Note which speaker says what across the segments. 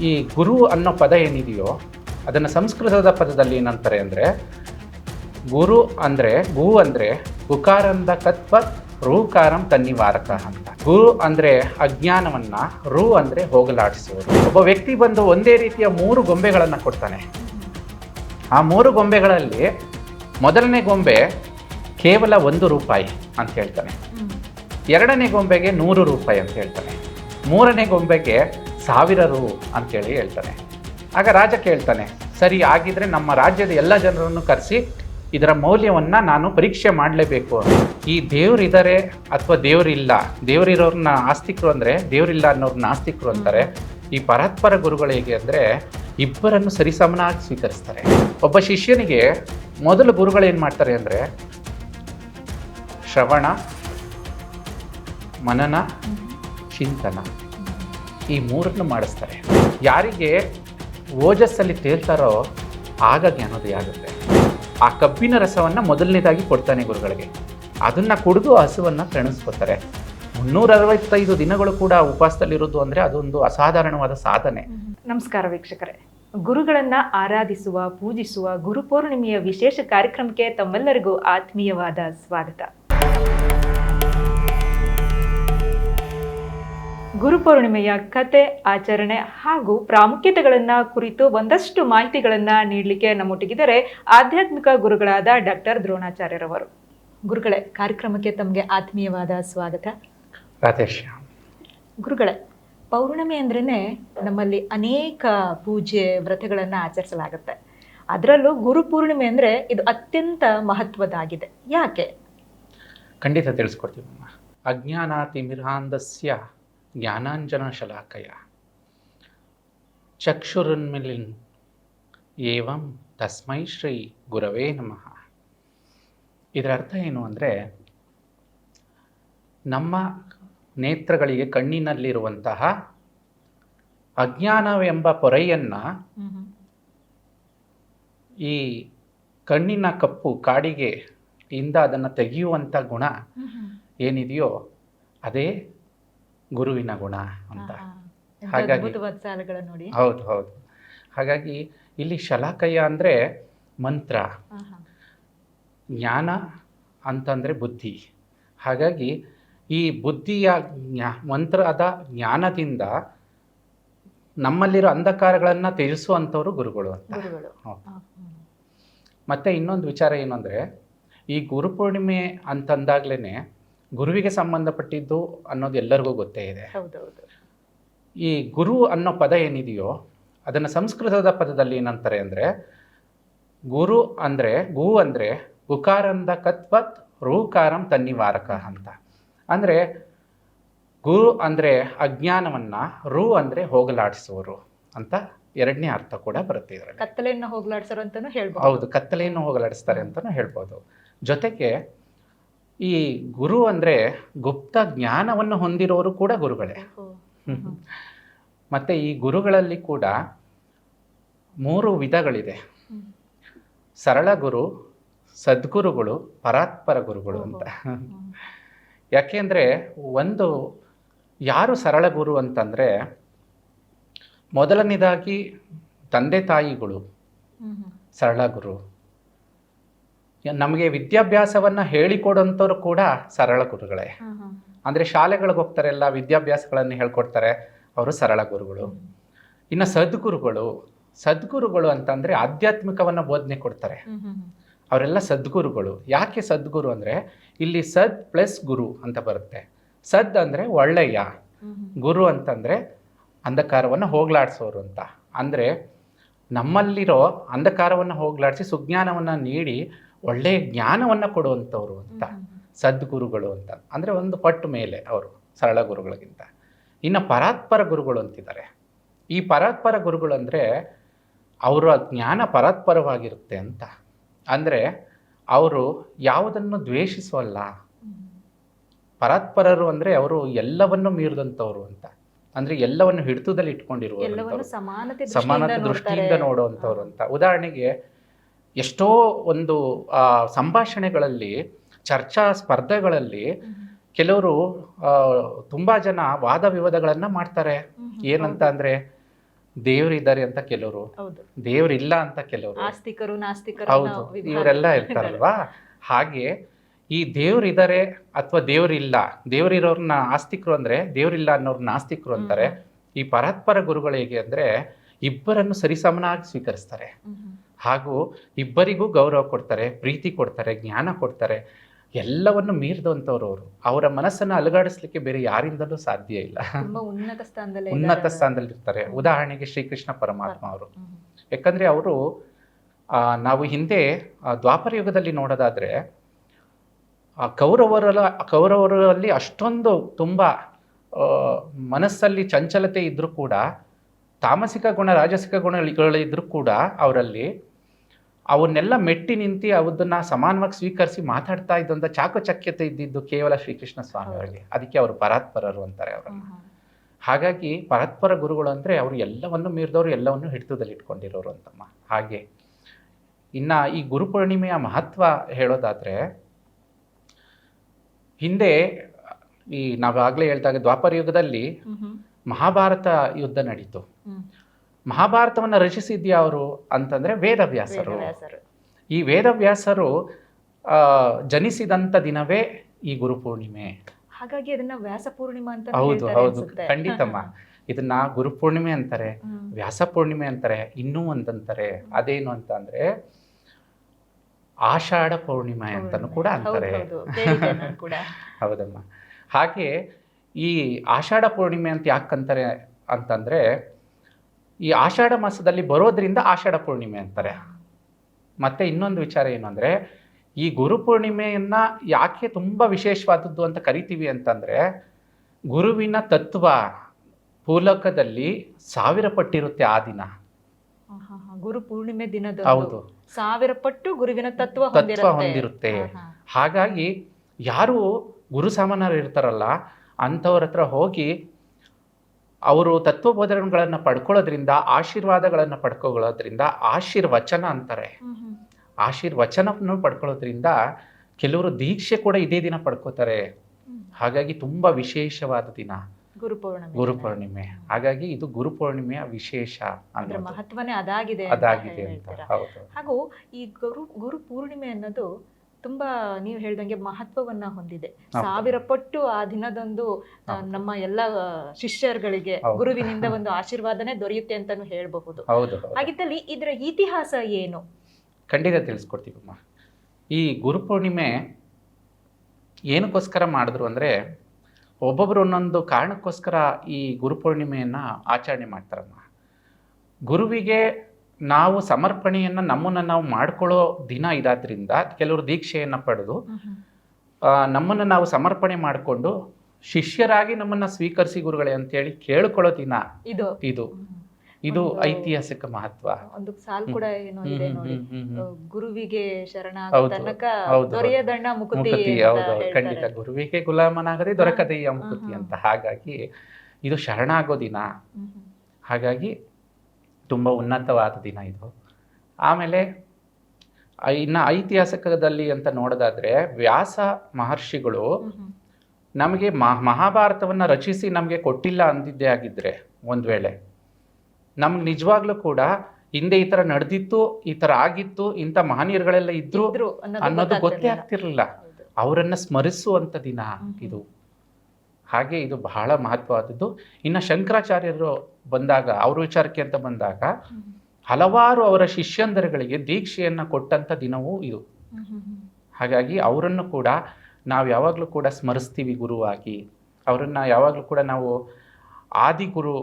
Speaker 1: ಈ ಗುರು ಅನ್ನೋ ಪದ ಏನಿದೆಯೋ ಅದನ್ನು ಸಂಸ್ಕೃತದ ಪದದಲ್ಲಿ ಏನಂತಾರೆ ಅಂದರೆ ಗುರು ಅಂದರೆ ಗು ಅಂದರೆ ಗುಕಾರಂದ ರುಕಾರಂ ರೂಕಾರಂ ತನ್ನಿವಾರಕ ಅಂತ. ಗುರು ಅಂದರೆ ಅಜ್ಞಾನವನ್ನು ರು ಅಂದರೆ ಹೋಗಲಾಡಿಸುವುದು. ಒಬ್ಬ ವ್ಯಕ್ತಿ ಬಂದು ಒಂದೇ ರೀತಿಯ ಮೂರು ಗೊಂಬೆಗಳನ್ನು ಕೊಡ್ತಾನೆ. ಆ ಮೂರು ಗೊಂಬೆಗಳಲ್ಲಿ ಮೊದಲನೇ ಗೊಂಬೆ ಕೇವಲ ಒಂದು ರೂಪಾಯಿ ಅಂತ ಹೇಳ್ತಾನೆ. ಎರಡನೇ ಗೊಂಬೆಗೆ ನೂರು ರೂಪಾಯಿ ಅಂತ ಹೇಳ್ತಾನೆ. ಮೂರನೇ ಗೊಂಬೆಗೆ ಸಾವಿರ ರು ಅಂತೇಳಿ ಹೇಳ್ತಾನೆ. ಆಗ ರಾಜ ಕೇಳ್ತಾನೆ ಸರಿ ಆಗಿದ್ರೆ ನಮ್ಮ ರಾಜ್ಯದ ಎಲ್ಲ ಜನರನ್ನು ಕರೆಸಿ ಇದರ ಮೌಲ್ಯವನ್ನು ನಾನು ಪರೀಕ್ಷೆ ಮಾಡಲೇಬೇಕು. ಈ ದೇವರಿದ್ದಾರೆ ಅಥವಾ ದೇವರಿಲ್ಲ? ದೇವರಿರೋರನ್ನ ಆಸ್ತಿಕರು ಅಂದರೆ ದೇವರಿಲ್ಲ ಅನ್ನೋರನ್ನ ಆಸ್ತಿಕರು ಅಂತಾರೆ. ಈ ಪರಾತ್ಪರ ಗುರುಗಳು ಹೇಗೆ ಅಂದರೆ ಇಬ್ಬರನ್ನು ಸರಿಸಮನಾಗಿ ಸ್ವೀಕರಿಸ್ತಾರೆ. ಒಬ್ಬ ಶಿಷ್ಯನಿಗೆ ಮೊದಲು ಗುರುಗಳು ಏನು ಮಾಡ್ತಾರೆ ಅಂದರೆ ಶ್ರವಣ ಮನನ ಚಿಂತನ. ಈ ಮೂರನ್ನು ಮಾಡಿಸ್ತಾರೆ. ಯಾರಿಗೆ ಓಜಸ್ಸಲ್ಲಿ ತೇಲ್ತಾರೋ ಆಗ ಜ್ಞಾನೋದಯ ಆಗುತ್ತೆ. ಆ ಕಬ್ಬಿನ ರಸವನ್ನು ಮೊದಲನೇದಾಗಿ ಕೊಡ್ತಾನೆ ಗುರುಗಳಿಗೆ. ಅದನ್ನು ಕುಡಿದು ಹಸುವನ್ನು ತಣಿಸ್ಕೊತಾರೆ ಮುನ್ನೂರ ಅರವತ್ತೈದು ದಿನಗಳು ಕೂಡ ಉಪವಾಸದಲ್ಲಿರೋದು ಅಂದರೆ ಅದೊಂದು ಅಸಾಧಾರಣವಾದ ಸಾಧನೆ.
Speaker 2: ನಮಸ್ಕಾರ ವೀಕ್ಷಕರೇ. ಗುರುಗಳನ್ನ ಆರಾಧಿಸುವ, ಪೂಜಿಸುವ ಗುರುಪೌರ್ಣಿಮೆಯ ವಿಶೇಷ ಕಾರ್ಯಕ್ರಮಕ್ಕೆ ತಮ್ಮೆಲ್ಲರಿಗೂ ಆತ್ಮೀಯವಾದ ಸ್ವಾಗತ. ಗುರುಪೌರ್ಣಿಮೆಯ ಕತೆ ಆಚರಣೆ ಹಾಗೂ ಪ್ರಾಮುಖ್ಯತೆಗಳನ್ನ ಕುರಿತು ಒಂದಷ್ಟು ಮಾಹಿತಿಗಳನ್ನು ನೀಡಲಿಕ್ಕೆ ನಮ್ಮೊಟ್ಟಿಗಿದ್ದಾರೆ ಆಧ್ಯಾತ್ಮಿಕ ಗುರುಗಳಾದ ಡಾಕ್ಟರ್ ದ್ರೋಣಾಚಾರ್ಯರವರು. ಗುರುಗಳೇ ಕಾರ್ಯಕ್ರಮಕ್ಕೆ ತಮಗೆ ಆತ್ಮೀಯವಾದ ಸ್ವಾಗತ.
Speaker 1: ರಾಧೇಶ್.
Speaker 2: ಗುರುಗಳೇ ಪೌರ್ಣಮಿ ಅಂದ್ರೇ ನಮ್ಮಲ್ಲಿ ಅನೇಕ ಪೂಜೆ ವ್ರತಗಳನ್ನು ಆಚರಿಸಲಾಗುತ್ತೆ. ಅದರಲ್ಲೂ ಗುರು ಪೂರ್ಣಿಮೆ ಅಂದರೆ ಇದು ಅತ್ಯಂತ ಮಹತ್ವದಾಗಿದೆ. ಯಾಕೆ?
Speaker 1: ಖಂಡಿತ ತಿಳಿಸ್ಕೊಡ್ತೀವಿ ಅಜ್ಞಾನಾತಿ ಅಜ್ಞಾನಾತಿಮಿರಾಂಧಸ್ಯ ಜ್ಞಾನಾಂಜನ ಶಲಾಕಯ ಚಕ್ಷುರುನ್ಮಿಲಿನ್ ಏವಂ ತಸ್ಮೈ ಶ್ರೀ ಗುರವೇ ನಮಃ ಇದರ ಅರ್ಥ ಏನು ಅಂದರೆ ನಮ್ಮ ನೇತ್ರಗಳಿಗೆ ಕಣ್ಣಿನಲ್ಲಿರುವಂತಹ ಅಜ್ಞಾನವೆಂಬ ಪೊರೆಯನ್ನು ಈ ಕಣ್ಣಿನ ಕಪ್ಪು ಕಾಡಿಗೆ ಇಂದ ಅದನ್ನು ತೆಗೆಯುವಂಥ ಗುಣ ಏನಿದೆಯೋ ಅದೇ ಗುರುವಿನ ಗುಣ ಅಂತ. ಹಾಗಾಗಿ-
Speaker 2: ನೋಡಿ.
Speaker 1: ಹೌದು ಹೌದು. ಹಾಗಾಗಿ ಇಲ್ಲಿ ಶಲಾಕಯ ಅಂದರೆ ಮಂತ್ರ. ಜ್ಞಾನ ಅಂತಂದರೆ ಬುದ್ಧಿ. ಹಾಗಾಗಿ ಈ ಬುದ್ಧಿಯ ಜ್ಞಾ ಮಂತ್ರದ ಜ್ಞಾನದಿಂದ ನಮ್ಮಲ್ಲಿರೋ ಅಂಧಕಾರಗಳನ್ನು ತ್ಯಜಿಸುವಂಥವ್ರು ಗುರುಗಳು ಅಂತ. ಮತ್ತು ಇನ್ನೊಂದು ವಿಚಾರ ಏನು ಅಂದರೆ ಈ ಗುರುಪೂರ್ಣಿಮೆ ಅಂತಂದಾಗಲೇ ಗುರುವಿಗೆ ಸಂಬಂಧಪಟ್ಟಿದ್ದು ಅನ್ನೋದು ಎಲ್ಲರಿಗೂ ಗೊತ್ತೇ ಇದೆ.
Speaker 2: ಹೌದೌದು.
Speaker 1: ಈ ಗುರು ಅನ್ನೋ ಪದ ಏನಿದೆಯೋ ಅದನ್ನು ಸಂಸ್ಕೃತದ ಪದದಲ್ಲಿ ಏನಂತಾರೆ ಅಂದರೆ ಗುರು ಅಂದರೆ ಗು ಅಂದರೆ ಗುಕಾರಂದ ಕತ್ವತ್ ರೂಕಾರಂ ತನ್ನಿವಾರಕ ಅಂತ. ಅಂದರೆ ಗುರು ಅಂದರೆ ಅಜ್ಞಾನವನ್ನು ರು ಅಂದರೆ ಹೋಗಲಾಡಿಸುವರು ಅಂತ ಎರಡನೇ ಅರ್ಥ ಕೂಡ ಬರುತ್ತೆ ಇದರಲ್ಲಿ.
Speaker 2: ಕತ್ತಲೆಯನ್ನು ಹೋಗಲಾಡಿಸೋರು ಅಂತಲೂ ಹೇಳ್ಬೋದು.
Speaker 1: ಹೌದು ಕತ್ತಲೆಯನ್ನು ಹೋಗಲಾಡಿಸ್ತಾರೆ ಅಂತಲೂ ಹೇಳ್ಬೋದು. ಜೊತೆಗೆ ಈ ಗುರು ಅಂದರೆ ಗುಪ್ತ ಜ್ಞಾನವನ್ನು ಹೊಂದಿರೋರು ಕೂಡ ಗುರುಗಳೇ. ಮತ್ತೆ ಈ ಗುರುಗಳಲ್ಲಿ ಕೂಡ ಮೂರು ವಿಧಗಳಿದೆ. ಸರಳ ಗುರು ಸದ್ಗುರುಗಳು ಪರಾತ್ಪರ ಗುರುಗಳು ಅಂತ. ಯಾಕೆಂದ್ರೆ ಒಂದು ಯಾರು ಸರಳ ಗುರು ಅಂತಂದರೆ ಮೊದಲನೇದಾಗಿ ತಂದೆ ತಾಯಿಗಳು. ಸರಳ ಗುರು ನಮಗೆ ವಿದ್ಯಾಭ್ಯಾಸವನ್ನು ಹೇಳಿಕೊಡೋಂಥವ್ರು ಕೂಡ ಸರಳ ಗುರುಗಳೇ. ಅಂದರೆ ಶಾಲೆಗಳಿಗೆ ಹೋಗ್ತಾರೆ ಎಲ್ಲ ವಿದ್ಯಾಭ್ಯಾಸಗಳನ್ನು ಹೇಳ್ಕೊಡ್ತಾರೆ ಅವರು ಸರಳ ಗುರುಗಳು. ಇನ್ನು ಸದ್ಗುರುಗಳು ಸದ್ಗುರುಗಳು ಅಂತಂದರೆ ಆಧ್ಯಾತ್ಮಿಕವನ್ನು ಬೋಧನೆ ಕೊಡ್ತಾರೆ. ಅವರೆಲ್ಲ ಸದ್ಗುರುಗಳು. ಯಾಕೆ ಸದ್ಗುರು ಅಂದರೆ ಇಲ್ಲಿ ಸದ್ ಪ್ಲಸ್ ಗುರು ಅಂತ ಬರುತ್ತೆ. ಸದ್ ಅಂದರೆ ಒಳ್ಳೆಯ. ಗುರು ಅಂತಂದರೆ ಅಂಧಕಾರವನ್ನು ಹೋಗಲಾಡಿಸೋರು ಅಂತ. ಅಂದರೆ ನಮ್ಮಲ್ಲಿರೋ ಅಂಧಕಾರವನ್ನು ಹೋಗ್ಲಾಡಿಸಿ ಸುಜ್ಞಾನವನ್ನು ನೀಡಿ ಒಳ್ಳೆಯ ಜ್ಞಾನವನ್ನು ಕೊಡುವಂಥವ್ರು ಅಂತ. ಸದ್ಗುರುಗಳು ಅಂತ. ಅಂದರೆ ಒಂದು ಪಟ್ಟು ಮೇಲೆ ಅವರು ಸರಳ ಗುರುಗಳಿಗಿಂತ. ಇನ್ನು ಪರಾತ್ಪರ ಗುರುಗಳು ಅಂತಿದ್ದಾರೆ. ಈ ಪರಾತ್ಪರ ಗುರುಗಳು ಅಂದರೆ ಅವರ ಜ್ಞಾನ ಪರಾತ್ಪರವಾಗಿರುತ್ತೆ ಅಂತ. ಅಂದರೆ ಅವರು ಯಾವುದನ್ನು ದ್ವೇಷಿಸೋಲ್ಲ. ಪರಾತ್ಪರರು ಅಂದರೆ ಅವರು ಎಲ್ಲವನ್ನು ಮೀರಿದಂಥವ್ರು ಅಂತ. ಅಂದರೆ ಎಲ್ಲವನ್ನು ಹಿಡಿತದಲ್ಲಿ ಇಟ್ಕೊಂಡಿರುವ
Speaker 2: ಸಮಾನ ಸಮಾನತೆ ದೃಷ್ಟಿಯಿಂದ
Speaker 1: ನೋಡುವಂಥವ್ರು ಅಂತ. ಉದಾಹರಣೆಗೆ ಎಷ್ಟೋ ಒಂದು ಆ, ಸಂಭಾಷಣೆಗಳಲ್ಲಿ ಚರ್ಚಾ ಸ್ಪರ್ಧೆಗಳಲ್ಲಿ. ಕೆಲವರು ತುಂಬ ಜನ ವಾದ ವಿವಾದಗಳನ್ನು ಮಾಡ್ತಾರೆ. ಏನಂತ ಅಂದರೆ ದೇವರಿದ್ದಾರೆ ಅಂತ ಕೆಲವರು ದೇವರಿಲ್ಲ ಅಂತ ಕೆಲವರು. ಹೌದು. ಇವರೆಲ್ಲ ಇರ್ತಾರಲ್ವಾ ಹಾಗೆ ಈ ದೇವರಿದ್ದಾರೆ ಅಥವಾ ದೇವರಿಲ್ಲ ದೇವರಿರೋರ್ನ ಆಸ್ತಿಕರು ಅಂದ್ರೆ ದೇವರಿಲ್ಲ ಅನ್ನೋರ್ನ ನಾಸ್ತಿಕರು ಅಂತಾರೆ. ಈ ಪರಾತ್ಪರ ಗುರುಗಳು ಹೇಗೆ ಅಂದ್ರೆ ಇಬ್ಬರನ್ನು ಸರಿಸಮನಾಗಿ ಸ್ವೀಕರಿಸ್ತಾರೆ. ಹಾಗೂ ಇಬ್ಬರಿಗೂ ಗೌರವ ಕೊಡ್ತಾರೆ ಪ್ರೀತಿ ಕೊಡ್ತಾರೆ ಜ್ಞಾನ ಕೊಡ್ತಾರೆ. ಎಲ್ಲವನ್ನು ಮೀರಿದಂಥವ್ರು ಅವರು. ಅವರ ಮನಸ್ಸನ್ನು ಅಲುಗಾಡಿಸ್ಲಿಕ್ಕೆ ಬೇರೆ ಯಾರಿಂದಲೂ ಸಾಧ್ಯ ಇಲ್ಲ.
Speaker 2: ಉನ್ನತ ಸ್ಥಾನದಲ್ಲಿ
Speaker 1: ಉನ್ನತ
Speaker 2: ಸ್ಥಾನದಲ್ಲಿ
Speaker 1: ಇರ್ತಾರೆ. ಉದಾಹರಣೆಗೆ ಶ್ರೀಕೃಷ್ಣ ಪರಮಾತ್ಮ ಅವರು. ಯಾಕಂದ್ರೆ ಅವರು ನಾವು ಹಿಂದೆ ದ್ವಾಪರ ಯುಗದಲ್ಲಿ ನೋಡೋದಾದ್ರೆ ಆ ಕೌರವರ ಕೌರವರಲ್ಲಿ ಅಷ್ಟೊಂದು ತುಂಬ ಮನಸ್ಸಲ್ಲಿ ಚಂಚಲತೆ ಇದ್ರೂ ಕೂಡ ತಾಮಸಿಕ ಗುಣ ರಾಜಸಿಕ ಗುಣಗಳಿದ್ರೂ ಕೂಡ ಅವರಲ್ಲಿ ಅವನ್ನೆಲ್ಲ ಮೆಟ್ಟಿ ನಿಂತು ಅವುದನ್ನ ಸಮಾನವಾಗಿ ಸ್ವೀಕರಿಸಿ ಮಾತಾಡ್ತಾ ಇದ್ದಂಥ ಚಾಕಚಕ್ಯತೆ ಇದ್ದಿದ್ದು ಕೇವಲ ಶ್ರೀಕೃಷ್ಣ ಸ್ವಾಮಿ ಅವರಿಗೆ ಅದಕ್ಕೆ ಅವರು ಪರಾತ್ಪರರು ಅಂತಾರೆ ಅವರು
Speaker 2: ಹ್ಮ್, ಹ್ಮ್.
Speaker 1: ಹಾಗಾಗಿ ಪರತ್ಪರ ಗುರುಗಳು ಅಂದರೆ ಅವರು ಎಲ್ಲವನ್ನು ಮೀರಿದವರು ಎಲ್ಲವನ್ನು ಹಿಡಿತದಲ್ಲಿ ಇಟ್ಕೊಂಡಿರೋರು ಅಂತಮ್ಮ ಹಾಗೆ ಇನ್ನ ಈ ಗುರುಪೂರ್ಣಿಮೆಯ ಮಹತ್ವ ಹೇಳೋದಾದ್ರೆ ಹಿಂದೆ ಈ ನಾವಾಗಲೇ ಹೇಳ್ದಾಗ ದ್ವಾಪರ ಯುಗದಲ್ಲಿ. ಮಹಾಭಾರತ ಯುದ್ಧ ನಡೀತು. ಮಹಾಭಾರತವನ್ನು ರಚಿಸಿದ್ಯಾವರು ಅಂತಂದ್ರೆ ವೇದವ್ಯಾಸರು. ಈ ವೇದವ್ಯಾಸರು ಆ, ಜನಿಸಿದಂಥ ದಿನವೇ ಈ ಗುರುಪೂರ್ಣಿಮೆ
Speaker 2: ಹಾಗಾಗಿ ಅದನ್ನ ವ್ಯಾಸ ಪೂರ್ಣಿಮಾ ಅಂತ
Speaker 1: ಹೌದು ಹೌದು. ಖಂಡಿತಮ್ಮ. ಇದನ್ನ ಗುರುಪೂರ್ಣಿಮೆ ಅಂತಾರೆ ವ್ಯಾಸ ಪೂರ್ಣಿಮೆ ಅಂತಾರೆ ಇನ್ನೂ ಒಂದಂತಾರೆ. ಅದೇನು ಅಂತ ಅಂದ್ರೆ ಆಷಾಢ ಪೂರ್ಣಿಮೆ ಅಂತಾನು ಕೂಡ ಅಂತಾರೆ. ಹೌದಮ್ಮ. ಹಾಗೆ ಈ ಆಷಾಢ ಪೂರ್ಣಿಮೆ ಅಂತ ಯಾಕಂತಾರೆ ಅಂತಂದ್ರೆ ಈ ಆಷಾಢ ಮಾಸದಲ್ಲಿ ಬರೋದ್ರಿಂದ ಆಷಾಢ ಪೂರ್ಣಿಮೆ ಅಂತಾರೆ ಮತ್ತೆ ಇನ್ನೊಂದು ವಿಚಾರ ಏನು ಅಂದ್ರೆ ಈ ಗುರುಪೂರ್ಣಿಮೆಯನ್ನ ಯಾಕೆ ತುಂಬಾ ವಿಶೇಷವಾದದ್ದು ಅಂತ ಕರಿತೀವಿ ಅಂತಂದ್ರೆ ಗುರುವಿನ ತತ್ವ ಪೂಲಕದಲ್ಲಿ ಸಾವಿರ ಪಟ್ಟಿರುತ್ತೆ ಆ ದಿನ.
Speaker 2: ಗುರು ಪೂರ್ಣಿಮೆ ದಿನದ
Speaker 1: ಹೌದು
Speaker 2: ಸಾವಿರ ಪಟ್ಟು ಗುರುವಿನ ತತ್ವ
Speaker 1: ತತ್ವ
Speaker 2: ಹೊಂದಿರುತ್ತೆ.
Speaker 1: ಹಾಗಾಗಿ ಯಾರು ಗುರು ಸಾಮಾನ್ಯರು ಇರ್ತಾರಲ್ಲ ಅಂಥವ್ರ ಹತ್ರ ಹೋಗಿ ಅವರು ತತ್ವಬೋಧನೆಗಳನ್ನು ಪಡ್ಕೊಳ್ಳೋದ್ರಿಂದ ಆಶೀರ್ವಾದಗಳನ್ನು ಪಡ್ಕೊಳ್ಳೋದ್ರಿಂದ ಆಶೀರ್ವಚನ ಅಂತಾರೆ. ಆಶೀರ್ವಚನವನ್ನು ಪಡ್ಕೊಳ್ಳೋದ್ರಿಂದ ಕೆಲವರು ದೀಕ್ಷೆ ಕೂಡ ಇದೇ ದಿನ ಪಡ್ಕೋತಾರೆ. ಹಾಗಾಗಿ ತುಂಬಾ ವಿಶೇಷವಾದ ದಿನ. ಗುರುಪೌರ್ಣಿಮೆ ಗುರುಪೌರ್ಣಿಮೆ ಹಾಗಾಗಿ ಇದು ಗುರುಪೌರ್ಣಿಮೆಯ ವಿಶೇಷ
Speaker 2: ಅಂದ್ರೆ ಮಹತ್ವನೇ ಅದಾಗಿದೆ
Speaker 1: ಅದಾಗಿದೆ ಅಂತ. ಹೌದು.
Speaker 2: ಹಾಗೂ ಈ ಗುರು ಗುರು ಪೂರ್ಣಿಮೆ ಅನ್ನೋದು ತುಂಬಾ ನೀವು ಹೇಳ್ದಂಗೆ ಮಹತ್ವವನ್ನ ಹೊಂದಿದೆ. ಸಾವಿರ ಪಟ್ಟು ಆ ದಿನದಂದು ನಮ್ಮ ಎಲ್ಲ ಶಿಷ್ಯರುಗಳಿಗೆ ಗುರುವಿನಿಂದ ಒಂದು ಆಶೀರ್ವಾದನೆ ದೊರೆಯುತ್ತೆ ಅಂತಾನು ಹೇಳಬಹುದು.
Speaker 1: ಹೌದು ಹೌದು.
Speaker 2: ಹಾಗಿದ್ದಲ್ಲಿ ಇದರ ಇತಿಹಾಸ ಏನು?
Speaker 1: ಖಂಡಿತ ತಿಳಿಸ್ಕೊಡ್ತೀವಮ್ಮ ಈ ಗುರುಪೂರ್ಣಿಮೆ ಏನಕ್ಕೋಸ್ಕರ ಮಾಡಿದ್ರು ಅಂದ್ರೆ ಒಬ್ಬೊಬ್ಬರು ಒಂದೊಂದು ಕಾರಣಕ್ಕೋಸ್ಕರ ಈ ಗುರುಪೂರ್ಣಿಮೆಯನ್ನು ಆಚರಣೆ ಮಾಡ್ತಾರಮ್ಮ. ಗುರುವಿಗೆ ನಾವು ಸಮರ್ಪಣೆಯನ್ನು ನಮ್ಮನ್ನು ನಾವು ಮಾಡ್ಕೊಳ್ಳೋ ದಿನ ಇದಾದ್ರಿಂದ ಕೆಲವರು ದೀಕ್ಷೆಯನ್ನು ಪಡೆದು ಆ, ನಮ್ಮನ್ನು ನಾವು ಸಮರ್ಪಣೆ ಮಾಡಿಕೊಂಡು ಶಿಷ್ಯರಾಗಿ ನಮ್ಮನ್ನು ಸ್ವೀಕರಿಸಿ ಗುರುಗಳೇ ಅಂತೇಳಿ ಕೇಳ್ಕೊಳ್ಳೋ ದಿನ
Speaker 2: ಇದು.
Speaker 1: ಇದು. ಇದು ಐತಿಹಾಸಿಕ ಮಹತ್ವ.
Speaker 2: ಒಂದು ಸಾಲ್ ಕೂಡ ಏನೋ ಇದೆ ನೋಡಿ. ಗುರುವಿಗೆ ಶರಣ ತನಕ ದೊರೆಯದಣ್ಣ ಮುಕುತಿ
Speaker 1: ಹೌದು ಖಂಡಿತ ಗುರುವಿಗೆ ಗುಲಾಮನಾಗದೆ ದೊರಕದೆಯ ಮುಕುತಿ ಅಂತ. ಹಾಗಾಗಿ ಇದು ಶರಣಾಗೋ ದಿನ. ಹಾಗಾಗಿ ತುಂಬ ಉನ್ನತವಾದ ದಿನ ಇದು. ಆಮೇಲೆ ಇನ್ನು ಐತಿಹಾಸಿಕದಲ್ಲಿ ಅಂತ ನೋಡೋದಾದ್ರೆ ವ್ಯಾಸ ಮಹರ್ಷಿಗಳು. ನಮಗೆ ಮಹ ಮಹಾಭಾರತವನ್ನು ರಚಿಸಿ ನಮಗೆ ಕೊಟ್ಟಿಲ್ಲ ಅಂದಿದ್ದೇ ಆಗಿದ್ರೆ ಒಂದು ವೇಳೆ. ನಮ್ಗೆ ನಿಜವಾಗ್ಲೂ ಕೂಡ ಹಿಂದೆ ಈ ಥರ ನಡೆದಿತ್ತು ಈ ಥರ ಆಗಿತ್ತು ಇಂಥ ಮಹನೀಯರುಗಳೆಲ್ಲ ಇದ್ರು
Speaker 2: ಅನ್ನೋದು
Speaker 1: ಗೊತ್ತೇ ಆಗ್ತಿರಲಿಲ್ಲ. ಅವರನ್ನ ಸ್ಮರಿಸುವಂಥ ದಿನ ಇದು. ಹಾಗೆ ಇದು ಬಹಳ ಮಹತ್ವವಾದದ್ದು. ಇನ್ನು ಶಂಕರಾಚಾರ್ಯರು ಬಂದಾಗ ಅವ್ರ ವಿಚಾರಕ್ಕೆ ಅಂತ ಬಂದಾಗ ಹಲವಾರು ಅವರ ಶಿಷ್ಯಂದರುಗಳಿಗೆ ದೀಕ್ಷೆಯನ್ನು ಕೊಟ್ಟಂಥ ದಿನವೂ ಇದು. ಹಾಗಾಗಿ ಅವರನ್ನು ಕೂಡ ನಾವು ಯಾವಾಗಲೂ ಕೂಡ ಸ್ಮರಿಸ್ತೀವಿ ಗುರುವಾಗಿ ಅವರನ್ನು ಯಾವಾಗಲೂ ಕೂಡ ನಾವು ಆದಿಗುರು.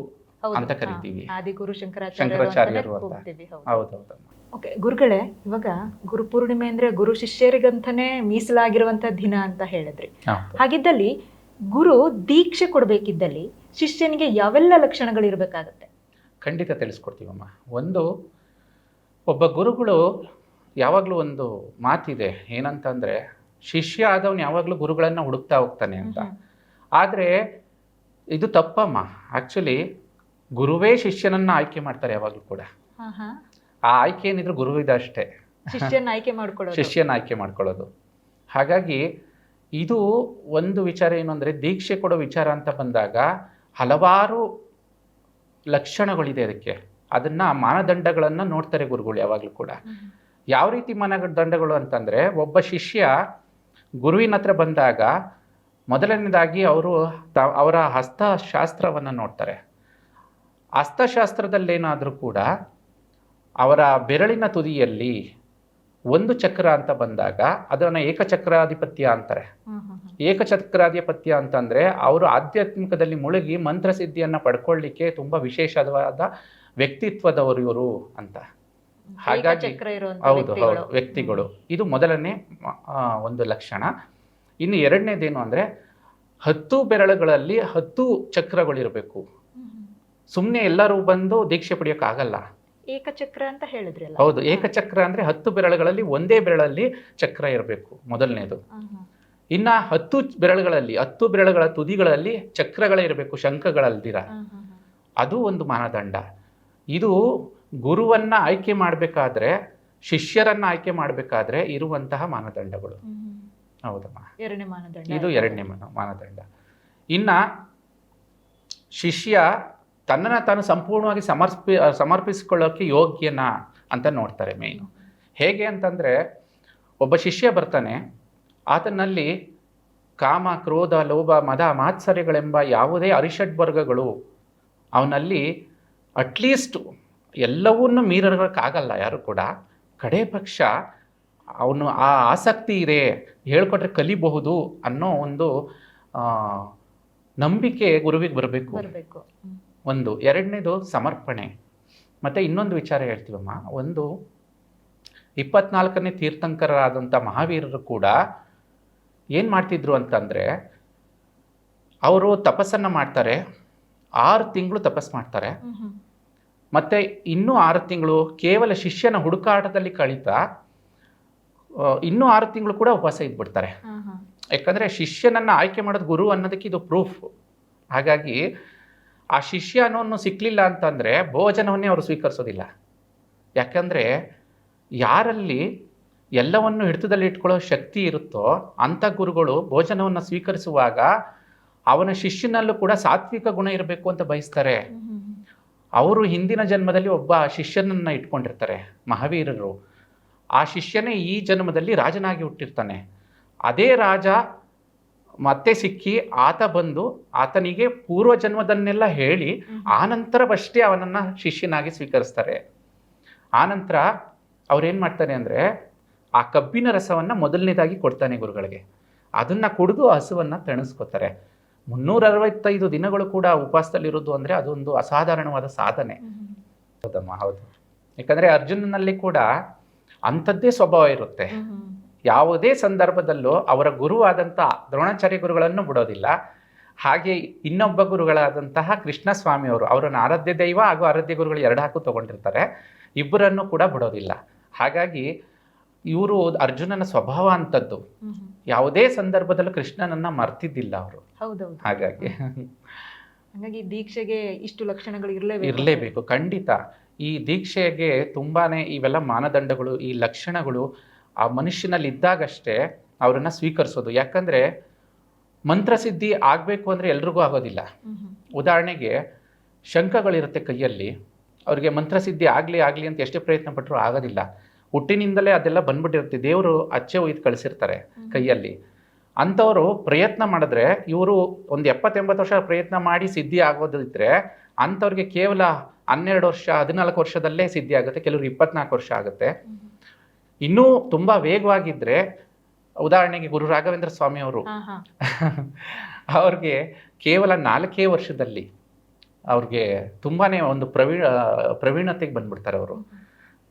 Speaker 1: ಅಂತ ಕರಿತೀವಿ.
Speaker 2: ಆದಿಗುರು ಶಂಕರಾಚಾರ್ಯರು.
Speaker 1: ಹೌದೌದು
Speaker 2: ಓಕೆ ಗುರುಗಳೇ ಇವಾಗ ಗುರು ಪೂರ್ಣಿಮೆ ಅಂದ್ರೆ ಗುರು ಶಿಷ್ಯರಿಗಂತಾನೆ ಮೀಸಲಾಗಿರುವಂತ ದಿನ ಅಂತ ಹೇಳಿದ್ರಿ ಹಾಗಿದ್ದಲ್ಲಿ ಗುರು ದೀಕ್ಷೆ ಕೊಡಬೇಕಿದ್ದಲ್ಲಿ ಶಿಷ್ಯನಿಗೆ ಯಾವೆಲ್ಲ ಲಕ್ಷಣಗಳು ಇರಬೇಕಾಗುತ್ತೆ?
Speaker 1: ಖಂಡಿತ ತಿಳಿಸ್ಕೊಡ್ತೀವಮ್ಮ. ಒಂದು ಒಬ್ಬ ಗುರುಗಳು ಯಾವಾಗಲೂ ಒಂದು ಮಾತಿದೆ ಏನಂತಂದ್ರೆ ಶಿಷ್ಯ ಆದವನು ಯಾವಾಗಲೂ ಗುರುಗಳನ್ನು ಹುಡುಕ್ತಾ ಹೋಗ್ತಾನೆ ಅಂತ. ಆದರೆ ಇದು ತಪ್ಪಮ್ಮ. ಆ್ಯಕ್ಚುಲಿ ಗುರುವೇ ಶಿಷ್ಯನನ್ನ ಆಯ್ಕೆ ಮಾಡ್ತಾರೆ ಯಾವಾಗಲೂ ಕೂಡ. ಆ ಆಯ್ಕೆ ಏನಿದ್ರು ಗುರುವಿದ ಅಷ್ಟೇ.
Speaker 2: ಶಿಷ್ಯನ ಆಯ್ಕೆ ಮಾಡ್ಕೊಳ್ಳೋದು.
Speaker 1: ಶಿಷ್ಯನ ಆಯ್ಕೆ ಮಾಡ್ಕೊಳ್ಳೋದು. ಹಾಗಾಗಿ ಇದು ಒಂದು ವಿಚಾರ ಏನು ಅಂದರೆ ದೀಕ್ಷೆ ಕೊಡೋ ವಿಚಾರ ಅಂತ ಬಂದಾಗ ಹಲವಾರು ಲಕ್ಷಣಗಳಿದೆ ಅದಕ್ಕೆ. ಅದನ್ನ ಮಾನದಂಡಗಳನ್ನು ನೋಡ್ತಾರೆ ಗುರುಗಳು ಯಾವಾಗಲೂ ಕೂಡ. ಯಾವ ರೀತಿ ಮಾನದಂಡಗಳು ಅಂತಂದ್ರೆ ಒಬ್ಬ ಶಿಷ್ಯ ಗುರುವಿನ ಹತ್ರ ಬಂದಾಗ ಮೊದಲನೇದಾಗಿ ಅವರು ತ ಅವರ ಹಸ್ತಶಾಸ್ತ್ರವನ್ನು ನೋಡ್ತಾರೆ. ಹಸ್ತಶಾಸ್ತ್ರದಲ್ಲೇನಾದರೂ ಕೂಡ ಅವರ ಬೆರಳಿನ ತುದಿಯಲ್ಲಿ ಒಂದು ಚಕ್ರ ಅಂತ ಬಂದಾಗ ಅದನ್ನ ಏಕಚಕ್ರಾಧಿಪತ್ಯ ಅಂತಾರೆ. ಏಕಚಕ್ರಾಧಿಪತ್ಯ ಅಂತಂದ್ರೆ ಅವರು ಆಧ್ಯಾತ್ಮಿಕದಲ್ಲಿ ಮುಳುಗಿ ಮಂತ್ರಸಿದ್ಧಿಯನ್ನ ಪಡ್ಕೊಳ್ಳಿಕ್ಕೆ ತುಂಬಾ ವಿಶೇಷವಾದ ವ್ಯಕ್ತಿತ್ವದವರು ಇವರು ಅಂತ. ಹಾಗಾಗಿ- ಹೌದು
Speaker 2: ವ್ಯಕ್ತಿಗಳು.
Speaker 1: ಹೌದು ವ್ಯಕ್ತಿಗಳು. ಇದು ಮೊದಲನೇ ಒಂದು ಲಕ್ಷಣ. ಇನ್ನು ಎರಡನೇದೇನು ಅಂದ್ರೆ ಹತ್ತು ಬೆರಳುಗಳಲ್ಲಿ ಹತ್ತು ಚಕ್ರಗಳಿರಬೇಕು. ಸುಮ್ಮನೆ ಎಲ್ಲರೂ ಬಂದು ದೀಕ್ಷೆ ಪಡೆಯೋಕ್ಕಾಗಲ್ಲ.
Speaker 2: ಏಕಚಕ್ರ ಅಂತ ಹೇಳಿದ್ರಲ್ಲ.
Speaker 1: ಹೌದು ಏಕಚಕ್ರ ಅಂದ್ರೆ ಹತ್ತು ಬೆರಳುಗಳಲ್ಲಿ ಒಂದೇ ಬೆರಳಲ್ಲಿ ಚಕ್ರ ಇರಬೇಕು ಮೊದಲನೇದು. ಇನ್ನ ಹತ್ತು ಬೆರಳುಗಳಲ್ಲಿ ಹತ್ತು ಬೆರಳುಗಳ ತುದಿಗಳಲ್ಲಿ ಚಕ್ರಗಳೇ ಇರಬೇಕು ಶಂಖಗಳಲ್ದಿರ. ಅದು ಒಂದು ಮಾನದಂಡ. ಇದು ಗುರುವನ್ನ ಆಯ್ಕೆ ಮಾಡಬೇಕಾದ್ರೆ ಶಿಷ್ಯರನ್ನ ಆಯ್ಕೆ ಮಾಡಬೇಕಾದ್ರೆ ಇರುವಂತಹ ಮಾನದಂಡಗಳು. ಹೌದಮ್ಮ?
Speaker 2: ಎರಡನೇ ಮಾನದಂಡ
Speaker 1: ಇದು ಎರಡನೇ ಮಾನ- ಮಾನದಂಡ. ಇನ್ನ ಶಿಷ್ಯ ತನ್ನನ್ನು ತಾನು ಸಂಪೂರ್ಣವಾಗಿ ಸಮರ್ಪಿ ಸಮರ್ಪಿಸಿಕೊಳ್ಳೋಕ್ಕೆ ಯೋಗ್ಯನಾ ಅಂತ ನೋಡ್ತಾರೆ ಮೇಯ್ನು ಹೇಗೆ ಅಂತಂದರೆ, ಒಬ್ಬ ಶಿಷ್ಯ ಬರ್ತಾನೆ, ಆತನಲ್ಲಿ ಕಾಮ, ಕ್ರೋಧ, ಲೋಭ, ಮದ, ಮಾತ್ಸರ್ಯಗಳೆಂಬ ಯಾವುದೇ ಅರಿಷಡ್ ವರ್ಗಗಳು, ಅವನಲ್ಲಿ ಅಟ್ಲೀಸ್ಟ್ ಎಲ್ಲವನ್ನೂ ಮೀರಕ್ಕಾಗಲ್ಲ ಯಾರು ಕೂಡ. ಕಡೆ ಪಕ್ಷ ಅವನು ಆ ಆಸಕ್ತಿ ಇದೆ, ಹೇಳ್ಕೊಟ್ರೆ ಕಲಿಬಹುದು ಅನ್ನೋ ಒಂದು ನಂಬಿಕೆ ಗುರುವಿಗೆ ಬರಬೇಕು. ಒಂದು ಎರಡನೇದು ಸಮರ್ಪಣೆ ಮತ್ತು ಇನ್ನೊಂದು ವಿಚಾರ ಹೇಳ್ತೀವಮ್ಮ ಒಂದು ಇಪ್ಪತ್ನಾಲ್ಕನೇ ತೀರ್ಥಂಕರರಾದಂಥ ಮಹಾವೀರರು ಕೂಡ ಏನು ಮಾಡ್ತಿದ್ರು ಅಂತಂದರೆ ಅವರು ತಪಸ್ಸನ್ನು ಮಾಡ್ತಾರೆ ಆರು ತಿಂಗಳು ತಪಸ್ ಮಾಡ್ತಾರೆ. ಮತ್ತು ಇನ್ನೂ ಆರು ತಿಂಗಳು ಕೇವಲ ಶಿಷ್ಯನ ಹುಡುಕಾಟದಲ್ಲಿ ಕಳೀತಾ ಇನ್ನೂ ಆರು ತಿಂಗಳು ಕೂಡ ಉಪವಾಸ ಇದ್ಬಿಡ್ತಾರೆ. ಯಾಕಂದರೆ ಶಿಷ್ಯನನ್ನು ಆಯ್ಕೆ ಮಾಡೋದು ಗುರು ಅನ್ನೋದಕ್ಕೆ ಇದು ಪ್ರೂಫ್ ಹಾಗಾಗಿ ಆ ಶಿಷ್ಯ ಅನ್ನೋನು ಸಿಕ್ಕಲಿಲ್ಲ ಅಂತಂದರೆ ಭೋಜನವನ್ನೇ ಅವರು ಸ್ವೀಕರಿಸೋದಿಲ್ಲ. ಯಾಕಂದರೆ ಯಾರಲ್ಲಿ ಎಲ್ಲವನ್ನು ಹಿಡಿತದಲ್ಲಿ ಇಟ್ಕೊಳ್ಳೋ ಶಕ್ತಿ ಇರುತ್ತೋ ಅಂಥ ಗುರುಗಳು ಭೋಜನವನ್ನು ಸ್ವೀಕರಿಸುವಾಗ ಅವನ ಶಿಷ್ಯನಲ್ಲೂ ಕೂಡ ಸಾತ್ವಿಕ ಗುಣ ಇರಬೇಕು ಅಂತ ಬಯಸ್ತಾರೆ. ಅವರು ಹಿಂದಿನ ಜನ್ಮದಲ್ಲಿ ಒಬ್ಬ ಶಿಷ್ಯನನ್ನು ಇಟ್ಕೊಂಡಿರ್ತಾರೆ, ಮಹಾವೀರರು. ಆ ಶಿಷ್ಯನೇ ಈ ಜನ್ಮದಲ್ಲಿ ರಾಜನಾಗಿ ಹುಟ್ಟಿರ್ತಾನೆ. ಅದೇ ರಾಜ ಮತ್ತೆ ಸಿಕ್ಕಿ ಆತ ಬಂದು ಆತನಿಗೆ ಪೂರ್ವ ಜನ್ಮದನ್ನೆಲ್ಲ ಹೇಳಿ ಆನಂತರವಷ್ಟೇ ಅವನನ್ನು ಶಿಷ್ಯನಾಗಿ ಸ್ವೀಕರಿಸ್ತಾರೆ. ಆನಂತರ ಅವ್ರೇನು ಮಾಡ್ತಾರೆ ಅಂದರೆ ಆ ಕಬ್ಬಿನ ರಸವನ್ನು ಮೊದಲನೇದಾಗಿ ಕೊಡ್ತಾನೆ ಗುರುಗಳಿಗೆ. ಅದನ್ನು ಕುಡಿದು ಹಸುವನ್ನು ತಣಿಸ್ಕೋತಾರೆ. ಮುನ್ನೂರ ಅರವತ್ತೈದು ದಿನಗಳು ಕೂಡ ಉಪವಾಸದಲ್ಲಿರೋದು ಅಂದರೆ ಅದೊಂದು ಅಸಾಧಾರಣವಾದ ಸಾಧನೆ. ಹೌದಮ್ಮ ಹೌದು. ಯಾಕಂದರೆ ಅರ್ಜುನನಲ್ಲಿ ಕೂಡ ಅಂಥದ್ದೇ ಸ್ವಭಾವ ಇರುತ್ತೆ. ಯಾವುದೇ ಸಂದರ್ಭದಲ್ಲೂ ಅವರ ಗುರುವಾದಂಥ ದ್ರೋಣಾಚಾರ್ಯ ಗುರುಗಳನ್ನು ಬಿಡೋದಿಲ್ಲ. ಹಾಗೆ ಇನ್ನೊಬ್ಬ ಗುರುಗಳಾದಂತಹ ಕೃಷ್ಣ ಸ್ವಾಮಿಯವರು ಅವರನ್ನು ಆರಾಧ್ಯ ದೈವ ಹಾಗೂ ಆರಾಧ್ಯ ಗುರುಗಳು ಎರಡು ಹಾಕು ತಗೊಂಡಿರ್ತಾರೆ. ಇಬ್ಬರನ್ನು ಕೂಡ ಬಿಡೋದಿಲ್ಲ. ಹಾಗಾಗಿ ಇವರು ಅರ್ಜುನನ ಸ್ವಭಾವ ಅಂಥದ್ದು.
Speaker 2: ಹ್ಮ್.
Speaker 1: ಯಾವುದೇ ಸಂದರ್ಭದಲ್ಲೂ ಕೃಷ್ಣನನ್ನ ಮರ್ತಿದ್ದಿಲ್ಲ ಅವರು.
Speaker 2: ಹೌದೌದು.
Speaker 1: ಹಾಗಾಗಿ
Speaker 2: ಹಾಗಾಗಿ ದೀಕ್ಷೆಗೆ ಇಷ್ಟು ಲಕ್ಷಣಗಳು ಇರಲೇಬೇಕು.
Speaker 1: ಇರಲೇಬೇಕು ಖಂಡಿತ. ಈ ದೀಕ್ಷೆಗೆ ತುಂಬಾನೇ ಇವೆಲ್ಲ ಮಾನದಂಡಗಳು ಈ ಲಕ್ಷಣಗಳು ಆ ಮನುಷ್ಯನಲ್ಲಿ ಇದ್ದಾಗಷ್ಟೇ ಅವರನ್ನು ಸ್ವೀಕರಿಸೋದು. ಯಾಕಂದ್ರೆ ಮಂತ್ರಸಿದ್ಧಿ ಆಗಬೇಕು ಅಂದರೆ ಎಲ್ರಿಗೂ ಆಗೋದಿಲ್ಲ. ಉದಾಹರಣೆಗೆ ಶಂಕಗಳಿರುತ್ತೆ ಕೈಯಲ್ಲಿ ಅವ್ರಿಗೆ ಮಂತ್ರಸಿದ್ಧಿ ಆಗಲಿ ಆಗಲಿ ಅಂತ ಎಷ್ಟೇ ಪ್ರಯತ್ನ ಪಟ್ಟರು ಆಗೋದಿಲ್ಲ. ಹುಟ್ಟಿನಿಂದಲೇ ಅದೆಲ್ಲ ಬಂದ್ಬಿಟ್ಟಿರುತ್ತೆ. ದೇವರು ಅಚ್ಚೆ ಒಯ್ದು ಕಳಿಸಿರ್ತಾರೆ ಕೈಯಲ್ಲಿ. ಅಂಥವರು ಪ್ರಯತ್ನ ಮಾಡಿದ್ರೆ ಇವರು ಒಂದು ಎಪ್ಪತ್ತೆಂಬತ್ತು ವರ್ಷ ಪ್ರಯತ್ನ ಮಾಡಿ ಸಿದ್ಧಿ ಆಗೋದಿದ್ರೆ ಅಂಥವ್ರಿಗೆ ಕೇವಲ ಹನ್ನೆರಡು ವರ್ಷ ಹದಿನಾಲ್ಕು ವರ್ಷದಲ್ಲೇ ಸಿದ್ಧಿ ಆಗುತ್ತೆ. ಕೆಲವರು ಇಪ್ಪತ್ನಾಲ್ಕು ವರ್ಷ ಆಗುತ್ತೆ. ಇನ್ನೂ ತುಂಬಾ ವೇಗವಾಗಿದ್ರೆ ಉದಾಹರಣೆಗೆ ಗುರು ರಾಘವೇಂದ್ರ ಸ್ವಾಮಿ ಅವರು ಅವ್ರಿಗೆ ಕೇವಲ ನಾಲ್ಕೇ ವರ್ಷದಲ್ಲಿ ಅವ್ರಿಗೆ ತುಂಬಾನೇ ಒಂದು ಪ್ರವೀಣ ಪ್ರವೀಣತೆಗೆ ಬಂದ್ಬಿಡ್ತಾರೆ ಅವರು.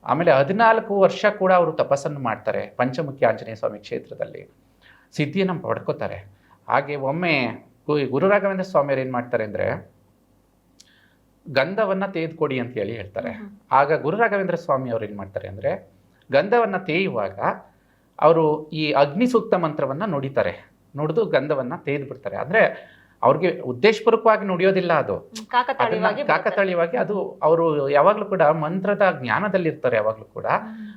Speaker 1: ಆಮೇಲೆ ಹದಿನಾಲ್ಕು ವರ್ಷ ಕೂಡ ಅವರು ತಪಸ್ಸನ್ನು ಮಾಡ್ತಾರೆ ಪಂಚಮುಖಿ ಆಂಜನೇಯ ಸ್ವಾಮಿ ಕ್ಷೇತ್ರದಲ್ಲಿ. ಸಿದ್ಧಿಯನ್ನು ಪಡ್ಕೋತಾರೆ. ಹಾಗೆ ಒಮ್ಮೆ ಗುರು ರಾಘವೇಂದ್ರ ಸ್ವಾಮಿಯವರು ಏನು ಮಾಡ್ತಾರೆ ಅಂದರೆ ಗಂಧವನ್ನು ತೆಗೆದುಕೊಡಿ ಅಂತ ಹೇಳಿ ಹೇಳ್ತಾರೆ. ಆಗ ಗುರು ರಾಘವೇಂದ್ರ ಸ್ವಾಮಿ ಅವ್ರು ಏನು ಮಾಡ್ತಾರೆ ಅಂದರೆ ಗಂಧವನ್ನು ತೇಯುವಾಗ ಅವರು ಈ ಅಗ್ನಿ ಸೂಕ್ತ ಮಂತ್ರವನ್ನು ನುಡಿತಾರೆ. ನುಡಿದು ಗಂಧವನ್ನು ತೆಗೆದು ಬಿಡ್ತಾರೆ ಅಂದರೆ ಅವ್ರಿಗೆ ಉದ್ದೇಶಪೂರ್ವಕವಾಗಿ ನುಡಿಯೋದಿಲ್ಲ ಅದು.
Speaker 2: ಕಾಕತಾಳೀಯವಾಗಿ
Speaker 1: ಅದು ಅವರು ಯಾವಾಗಲೂ ಕೂಡ ಮಂತ್ರದ ಜ್ಞಾನದಲ್ಲಿರ್ತಾರೆ ಯಾವಾಗಲೂ ಕೂಡ.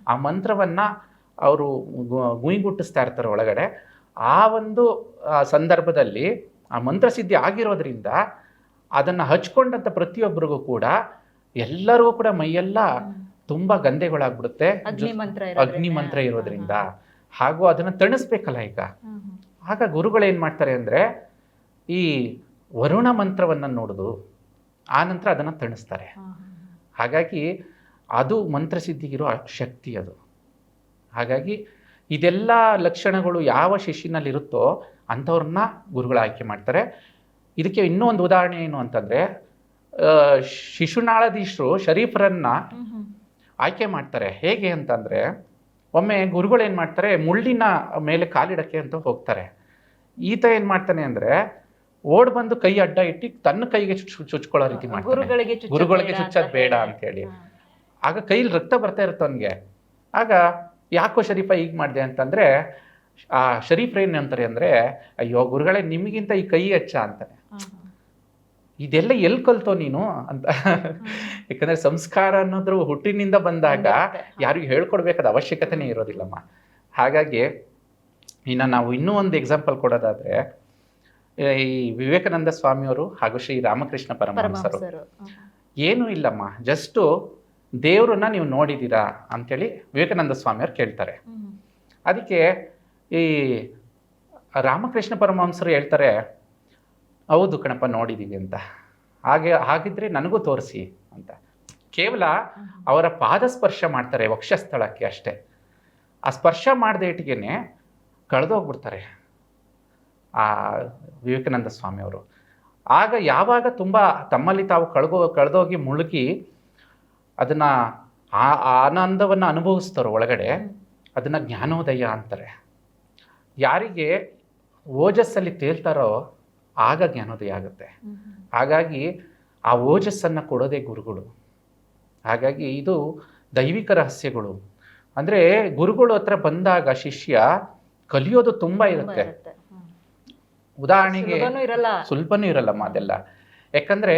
Speaker 1: ಆ ಮಂತ್ರವನ್ನು ಅವರು ಗುಯಿಗುಟ್ಟಿಸ್ತಾ ಇರ್ತಾರೆ ಒಳಗಡೆ. ಆ ಒಂದು ಆ, ಸಂದರ್ಭದಲ್ಲಿ ಆ ಮಂತ್ರಸಿದ್ಧಿ ಆಗಿರೋದ್ರಿಂದ ಅದನ್ನು ಹಚ್ಕೊಂಡಂಥ ಪ್ರತಿಯೊಬ್ಬರಿಗೂ ಕೂಡ ಎಲ್ಲರಿಗೂ ಕೂಡ ಮೈಯೆಲ್ಲ ತುಂಬ ಗಂಧೆಗಳಾಗ್ಬಿಡುತ್ತೆ.
Speaker 2: ಅಗ್ನಿ ಮಂತ್ರ
Speaker 1: ಅಗ್ನಿ ಮಂತ್ರ ಇರೋದ್ರಿಂದ. ಹಾಗೂ ಅದನ್ನ ತಣಿಸ್ಬೇಕಲ್ಲ ಈಗ. ಆಗ ಗುರುಗಳು ಏನು ಮಾಡ್ತಾರೆ ಅಂದ್ರೆ ಈ ವರುಣ ಮಂತ್ರವನ್ನ ನೋಡುದು. ಆ ನಂತರ ಅದನ್ನ ತಣಿಸ್ತಾರೆ. ಹಾಗಾಗಿ ಅದು ಮಂತ್ರಸಿದ್ಧಿಗಿರೋ ಶಕ್ತಿ ಅದು. ಹಾಗಾಗಿ ಇದೆಲ್ಲ ಲಕ್ಷಣಗಳು ಯಾವ ಶಿಷ್ಯನಲ್ಲಿರುತ್ತೋ ಅಂಥವ್ರನ್ನ ಗುರುಗಳು ಆಯ್ಕೆ ಮಾಡ್ತಾರೆ. ಇದಕ್ಕೆ ಇನ್ನೂ ಒಂದು ಉದಾಹರಣೆ ಏನು ಅಂತಂದರೆ ಶಿಶುನಾಳಧೀಶರು ಶರೀಫರನ್ನ ಆಯ್ಕೆ ಮಾಡ್ತಾರೆ. ಹೇಗೆ ಅಂತಂದರೆ ಒಮ್ಮೆ ಗುರುಗಳು ಏನು ಮಾಡ್ತಾರೆ ಮುಳ್ಳಿನ ಮೇಲೆ ಕಾಲಿಡಕ್ಕೆ ಅಂತ ಹೋಗ್ತಾರೆ. ಈತ ಏನು ಮಾಡ್ತಾನೆ ಅಂದರೆ ಓಡ್ ಬಂದು ಕೈ ಅಡ್ಡ ಇಟ್ಟು ತನ್ನ ಕೈಗೆ ಚುಚ್ ಚುಚ್ಕೊಳ್ಳೋ ರೀತಿ ಮಾಡ್ತಾನೆ.
Speaker 2: ಗುರುಗಳಿಗೆ ಚುಚ್ಚೋದ್ ಬೇಡ.
Speaker 1: ಅಂತೇಳಿ. ಆಗ ಕೈಲಿ ರಕ್ತ ಬರ್ತಾ ಇರುತ್ತೆ ಅವನಿಗೆ. ಆಗ ಯಾಕೋ ಶರೀಫ ಈಗ ಮಾಡಿದೆ ಅಂತಂದರೆ ಆ ಶರೀಫ್ ಏನು ಅಂತಾರೆ ಅಂದರೆ ಅಯ್ಯೋ ಗುರುಗಳೇ ನಿಮಗಿಂತ ಈ ಕೈ ಹೆಚ್ಚ ಅಂತಾನೆ. ಇದೆಲ್ಲ ಎಲ್ಲಿ ಕಲ್ತೋ ನೀನು ಅಂತ. ಯಾಕಂದ್ರೆ ಸಂಸ್ಕಾರ ಅನ್ನೋದ್ರು ಹುಟ್ಟಿನಿಂದ ಬಂದಾಗ. ಯಾರಿಗೂ ಹೇಳ್ಕೊಡ್ಬೇಕಾದ ಅವಶ್ಯಕತೆನೇ ಇರೋದಿಲ್ಲಮ್ಮ. ಹಾಗಾಗಿ ಇನ್ನು ನಾವು ಇನ್ನೂ ಒಂದು ಎಕ್ಸಾಂಪಲ್ ಕೊಡೋದಾದ್ರೆ ಈ ವಿವೇಕಾನಂದ ಸ್ವಾಮಿಯವರು ಹಾಗೂ ಶ್ರೀ ರಾಮಕೃಷ್ಣ ಪರಮಹಂಸರು.
Speaker 2: ಏನು
Speaker 1: ಏನೂ ಇಲ್ಲಮ್ಮ. ಜಸ್ಟು ದೇವ್ರನ್ನ ನೀವು ನೋಡಿದ್ದೀರಾ ಅಂತೇಳಿ ವಿವೇಕಾನಂದ ಸ್ವಾಮಿಯವ್ರು ಕೇಳ್ತಾರೆ. ಅದಕ್ಕೆ ಈ ರಾಮಕೃಷ್ಣ ಪರಮಹಂಸರು ಹೇಳ್ತಾರೆ ಹೌದು ಕಣಪ್ಪ ನೋಡಿದ್ದೀವಿ ಅಂತ. ಹಾಗೆ ಹಾಗಿದ್ರೆ ನನಗೂ ತೋರಿಸಿ ಅಂತ. ಕೇವಲ ಅವರ ಪಾದ ಸ್ಪರ್ಶ ಮಾಡ್ತಾರೆ ವಕ್ಷಸ್ಥಳಕ್ಕೆ ಅಷ್ಟೇ. ಆ ಸ್ಪರ್ಶ ಮಾಡದೆ ಇಟ್ಟಿಗೆನೆ ಕಳೆದೋಗ್ಬಿಡ್ತಾರೆ ಆ ವಿವೇಕಾನಂದ ಸ್ವಾಮಿಯವರು ಆಗ ಯಾವಾಗ ತುಂಬ ತಮ್ಮಲ್ಲಿ ತಾವು ಕಳ್ಗೋ ಕಳೆದೋಗಿ ಮುಳುಗಿ ಅದನ್ನು ಆ ಆ ಆನಂದವನ್ನು ಅನುಭವಿಸ್ತಾರೋ ಒಳಗಡೆ ಅದನ್ನು ಜ್ಞಾನೋದಯ ಅಂತಾರೆ. ಯಾರಿಗೆ ಓಜಸ್ಸಲ್ಲಿ ತೇಲ್ತಾರೋ ಆಗ ಜ್ಞಾನೋದಯ ಆಗುತ್ತೆ. ಹಾಗಾಗಿ ಆ ಓಜಸ್ಸನ್ನು ಕೊಡೋದೇ ಗುರುಗಳು. ಹಾಗಾಗಿ ಇದು ದೈವಿಕ ರಹಸ್ಯಗಳು. ಅಂದರೆ ಗುರುಗಳು ಹತ್ರ ಬಂದಾಗ ಶಿಷ್ಯ ಕಲಿಯೋದು ತುಂಬ ಇರುತ್ತೆ. ಉದಾಹರಣೆಗೆ ಸ್ವಲ್ಪನೂ ಇರಲ್ಲಮ್ಮ ಅದೆಲ್ಲ ಯಾಕಂದರೆ